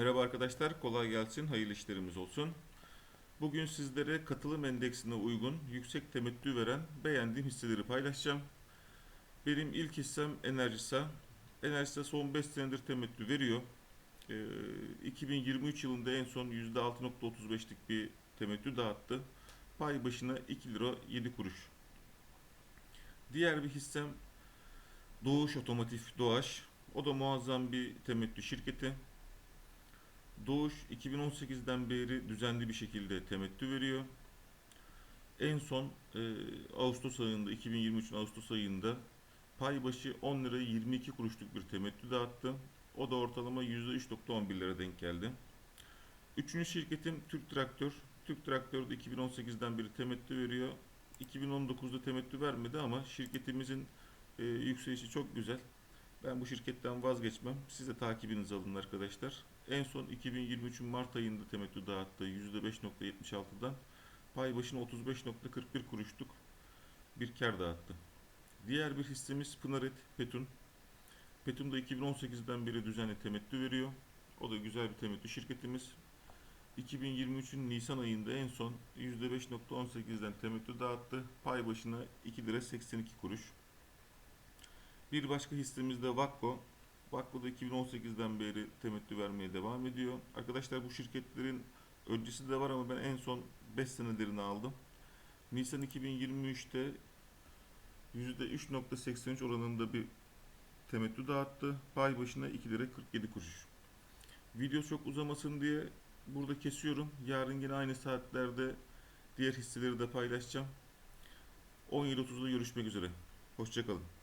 Merhaba arkadaşlar, kolay gelsin, hayırlı işlerimiz olsun. Bugün sizlere katılım endeksine uygun, yüksek temettü veren beğendiğim hisseleri paylaşacağım. Benim ilk hissem Enerjisa. Enerjisa son 5 senedir temettü veriyor. Ee, 2023 yılında en son %6.35'lik bir temettü dağıttı. Pay başına 2 lira 7 kuruş. Diğer bir hissem Doğuş Otomotiv Doğaş. O da muazzam bir temettü şirketi. Doğuş 2018'den beri düzenli bir şekilde temettü veriyor. En son e, Ağustos ayında 2023'ün Ağustos ayında pay başı 10 lira 22 kuruşluk bir temettü dağıttı. O da ortalama %3.11 lira denk geldi. Üçüncü şirketim Türk Traktör. Türk Traktör de 2018'den beri temettü veriyor. 2019'da temettü vermedi ama şirketimizin e, yükselişi çok güzel. Ben bu şirketten vazgeçmem. Siz de takibinizi alın arkadaşlar. En son 2023'ün Mart ayında temettü dağıttığı %5.76'dan pay başına 35.41 kuruşluk bir kar dağıttı. Diğer bir hissemiz Pınaret Petun. Petun da 2018'den beri düzenli temettü veriyor. O da güzel bir temettü şirketimiz. 2023'ün Nisan ayında en son %5.18'den temettü dağıttı. Pay başına 2 lira 82 kuruş. Bir başka hissemiz de Vakko. Vakko da 2018'den beri temettü vermeye devam ediyor. Arkadaşlar bu şirketlerin öncesi de var ama ben en son 5 senelerini aldım. Nisan 2023'te %3.83 oranında bir temettü dağıttı. Pay başına 2 lira 47 kuruş. Video çok uzamasın diye burada kesiyorum. Yarın yine aynı saatlerde diğer hisseleri de paylaşacağım. 17.30'da görüşmek üzere. Hoşçakalın.